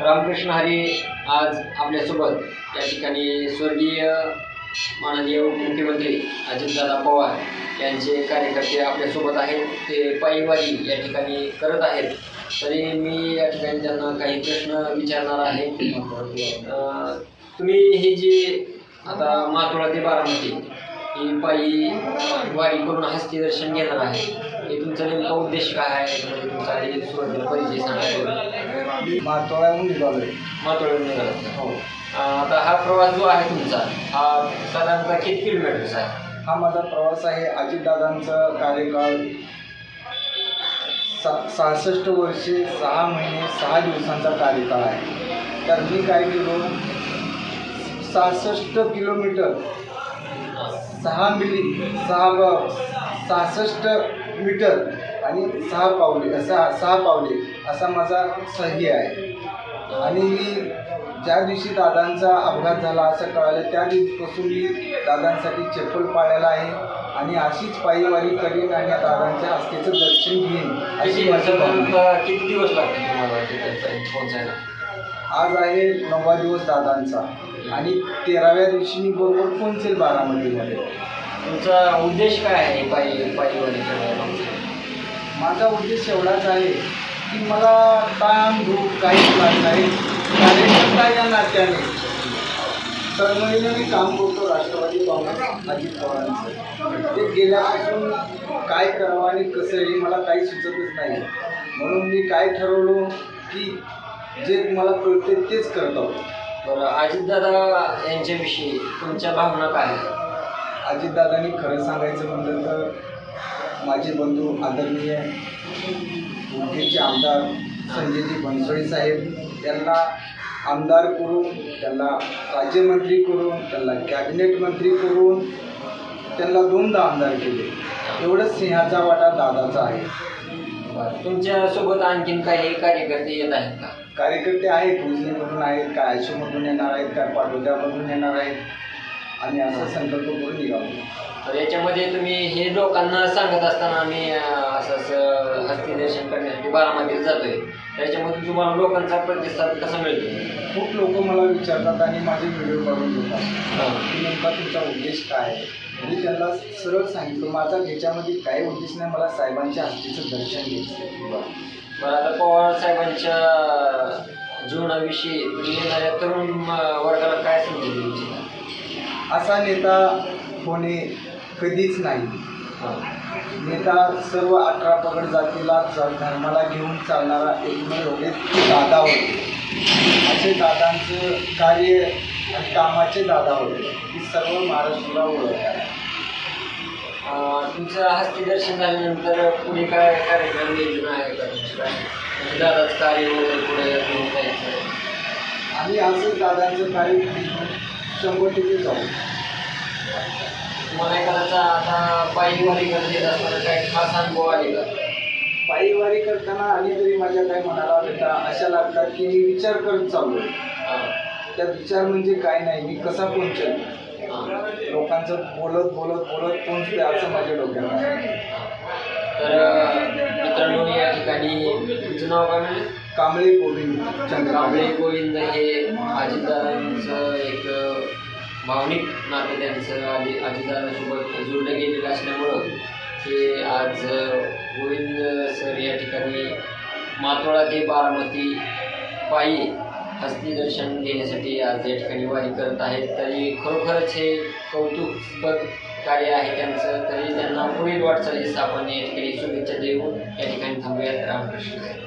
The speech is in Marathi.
रामकृष्ण हरी आज आपल्यासोबत या ठिकाणी स्वर्गीय माननीय उपमुख्यमंत्री अजितदादा पवार यांचे कार्यकर्ते आपल्यासोबत आहेत. ते पायीवारी या ठिकाणी करत आहेत. तरी मी या ठिकाणी त्यांना काही प्रश्न विचारणार आहे. तुम्ही ही जी आता मातोळा ते बारामती ही पायी वारी करून हस्ती दर्शन घेणार आहे. हे तुमचा नेमका उद्देश काय आहे? म्हणजे तुमचा आधी सुरुवातीला परिचय सांगा मातोळ्याहून निघालोय मातोळ्याहून निघाला हो. आता हा प्रवास जो आहे तुमचा हा साधारणतः किती किलोमीटरचा आहे? हा माझा प्रवास आहे अजितदादांचा कार्यकाळ सा सहासष्ट वर्षे सहा महिने सहा दिवसांचा कार्यकाळ आहे. तर मी काय केलो? सहासष्ट किलोमीटर सहा मिली सहा सहासष्ट मीटर आणि सहा पावले सहा सहा पावले असा माझा सह्य आहे. आणि मी ज्या दिवशी दादांचा अपघात झाला असं कळालं त्या दिवशीपासून मी दादांसाठी चप्पल पाळलेला आहे आणि अशीच पायीवारी करीन आणि या दादांच्या हस्तेचं दर्शन घेईन अशी माझी किती दिवस लागतील तुम्हाला पोहोचायला आज आहे नववा दिवस दादांचा. आणि तेराव्या दिवशी मी बरोबर पोहोचेल बारामतीमध्ये तुमचा उद्देश काय आहे पायी करण्याचा माझा उद्देश एवढाच आहे की मला ताण धूप काहीच लागत नाही. कार्यकर्ता या नात्याने. तळमळीने मी काम करतो राष्ट्रवादी काँग्रेस अजित पवारांचं. ते गेल्यापासून काय करावं आणि कसं हे मला काही सुचतच नाही. म्हणून मी काय ठरवलो की जे मला कळते तेच करतो. बरं अजितदादा यांच्याविषयी तुमच्या भावना काय अजितदादांनी खरं सांगायचं म्हटलं तर माझे बंधू आदरणीय उदगीरचे आमदार संजयजी बनसोडे साहेब त्यांना आमदार करून त्यांना राज्यमंत्री करून त्यांना कॅबिनेट मंत्री करून त्यांना दोनदा आमदार केले. एवढंच सिंहाचा वाटा दादाचा आहे. बरं तुमच्यासोबत आणखीन काही कार्यकर्ते येत आहेत का? कार्यकर्ते आहेत उजनीमधून आहेत काय आयशूमधून येणार आहेत काय पाटोद्यामधून येणार आहेत आणि असा संकल्प करून निघालो. तर याच्यामध्ये तुम्ही हे लोकांना सांगत असताना आम्ही असं असं हस्ती दर्शन करण्यासाठी बारामतीत जातोय. त्याच्यामध्ये तुम्हाला लोकांचा प्रतिसाद कसा मिळतो? खूप लोक मला विचारतात आणि माझे व्हिडिओ काढून देतात. की नेमका तुमचा उद्देश काय आहे? मी त्यांना सरळ सांगितलं माझा ह्याच्यामध्ये काही उद्देश नाही मला साहेबांच्या हस्तीचं दर्शन घ्यायचं बरं आता पवार साहेबांच्या जीवनाविषयी येणाऱ्या तरुण वर्गाला काय इच्छिता? असा नेता होणे कधीच नाही. नेता सर्व अठरा पगड जातीला धर्माला घेऊन चालणारा एकमेव होते दादा होते. असे दादांचं कार्य आणि कामाचे दादा होते. ही सर्व महाराष्ट्राला ओळख आहे. अं, तुमचं हस्ती दर्शन झाल्यानंतर पुढे काय कार्यक्रम योजना आहे का तुमची काय? म्हणजे दादाच कार्य वगैरे पुढे घेऊन जायचं आम्ही असंच दादांचं कार्य शंभर टक्के जाऊ. तुम्हाला एखाद्याचा आता पायीवारी करत येत असताना काही खास अनुभव आले का? पायीवारी करताना आणि तरी माझ्या काही मनाला भेटा अशा लागतात की मी विचार करत चाललो हां. त्या विचार म्हणजे काय नाही मी कसा पोहोचेल? लोकांचं बोलत बोलत बोलत पोहोचते असं माझ्या डोक्यात. तर मित्रांनो या ठिकाणी तुमचं नाव काय म्हणजे कांबळे गोविंद कांबळे चंद्राबळे गोविंद हे अजितदादांचं एक भावनिक नातं त्यांचं आधी अजितदादांसोबत जोडलं गेलेलं असल्यामुळं ते आज गोविंद सर या ठिकाणी मातोळा ते बारामती पायी हस्ती दर्शन घेण्यासाठी आज या ठिकाणी वारी करत आहेत. तरी खरोखरच हे कौतुकपद कार्य आहे त्यांचं. तरी त्यांना पुढील वाटचालीस आपण या ठिकाणी शुभेच्छा देऊन या ठिकाणी थांबूयात. रामकृष्ण.